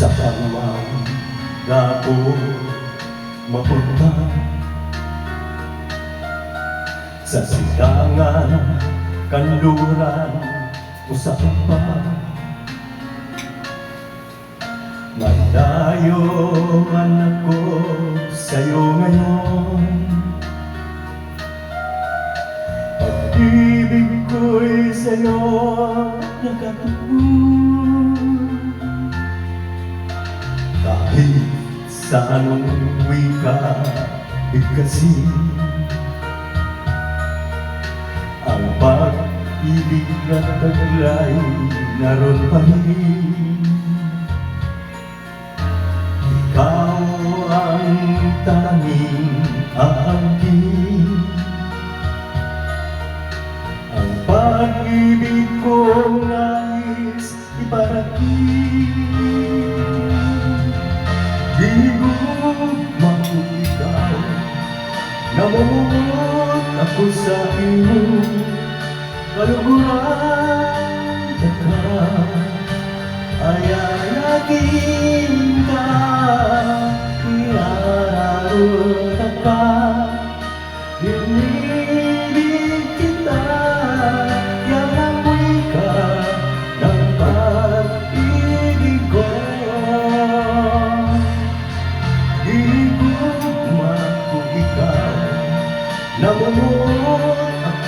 sa pangmang na ako mapunta. Sa silangan kanluran usapan malayo man ako sa'yo ngayon. Sa anong wika bigkasin Ang pag-ibig at taglay naroon pa rin. Ikaw ang tanging aangkin. Ang pag-ibig kong nais iparating ako sa iyong kaluguran ka Ayanakin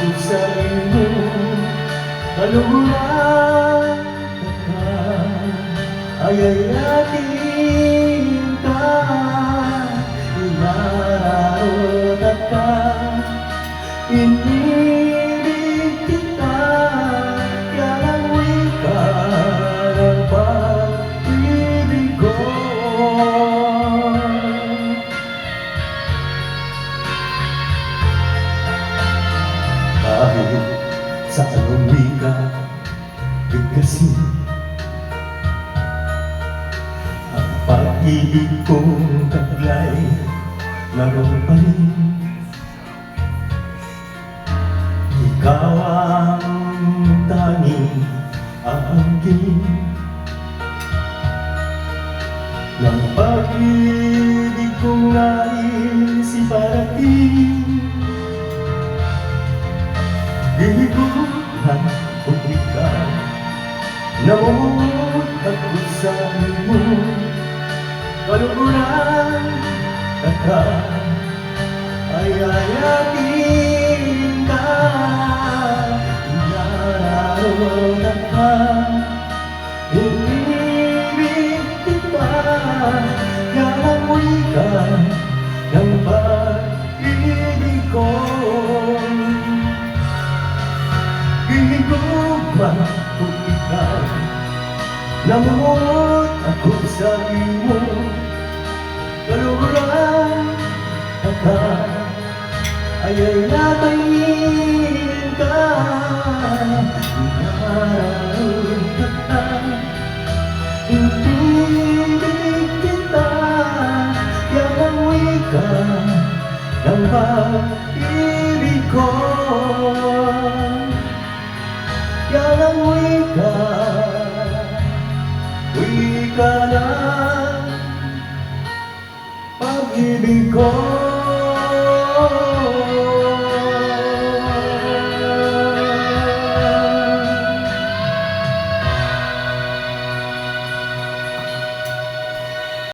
ako sa iyong kaluguran ka. Ayayatin ka, inararot ka, inilig Kahit sa anong wika, bigkasin Ang pag-ibig kong taglay naroon pa rin. Ikaw ang tanging aangkin. Ng pag-ibig kong nais iparating ka Ay ayatin ka Inararoon ka Inibig kita Yalamoy ka Ng pag-ibig ko Hinigugma ko ikaw Namumot ako sa iyo ka Ayay natayin ka Inararoon ka Inibig kita Yalamoy ka Ng pag-ibig ko Yalang wika Wika ng pag-ibig ko